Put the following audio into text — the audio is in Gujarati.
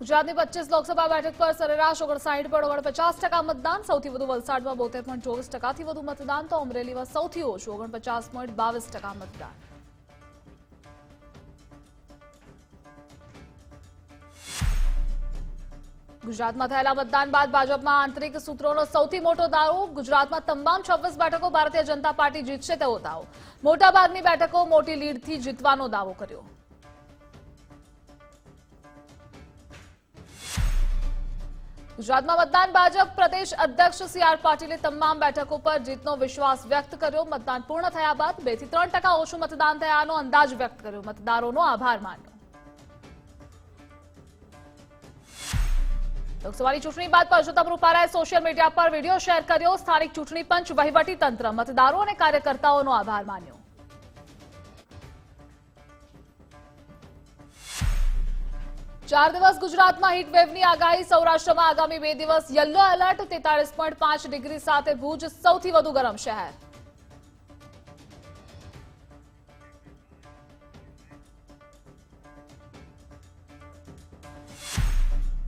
ગુજરાતની પચીસ લોકસભા બેઠક પર સરેરાશ ઓગણસાઠ પર ઓગણપચાસ ટકા મતદાન, સૌથી વધુ વલસાડમાં બોતેર પોઈન્ટ ચોવીસ ટકાથી વધુ મતદાન, તો અમરેલીમાં સૌથી ઓછું ઓગણપચાસ પોઈન્ટ બાવીસ ટકા મતદાન. ગુજરાતમાં થયેલા મતદાન બાદ ભાજપમાં આંતરિક સૂત્રોનો સૌથી મોટો દાવો, ગુજરાતમાં તમામ છવ્વીસ બેઠકો ભારતીય જનતા પાર્ટી જીતશે તેવો દાવો. મોટાભાગની બેઠકો મોટી લીડથી જીતવાનો દાવો કર્યો. ગુજરાતમાં મતદાન ભાજપ પ્રદેશ અધ્યક્ષ સી આર પાટીલે તમામ બેઠકો પર જીતનો વિશ્વાસ વ્યક્ત કર્યો. મતદાન પૂર્ણ થયા બાદ બેથી ત્રણ ટકા ઓછું મતદાન થયાનો અંદાજ વ્યક્ત કર્યો. મતદારોનો આભાર માન્યો. લોકસભાની ચૂંટણી બાદ પરસોત્તમ રૂપાલાએ સોશિયલ મીડિયા પર વીડિયો શેર કર્યો. સ્થાનિક ચૂંટણી પંચ વહીવટી તંત્ર મતદારો અને કાર્યકર્તાઓનો આભાર માન્યો. ચાર દિવસ ગુજરાતમાં હીટવેવની આગાહી સૌરાષ્ટ્રમાં આગામી બે દિવસ યલો એલર્ટ તેતાળીસ ડિગ્રી સાથે ભુજ સૌથી વધુ ગરમ શહેર.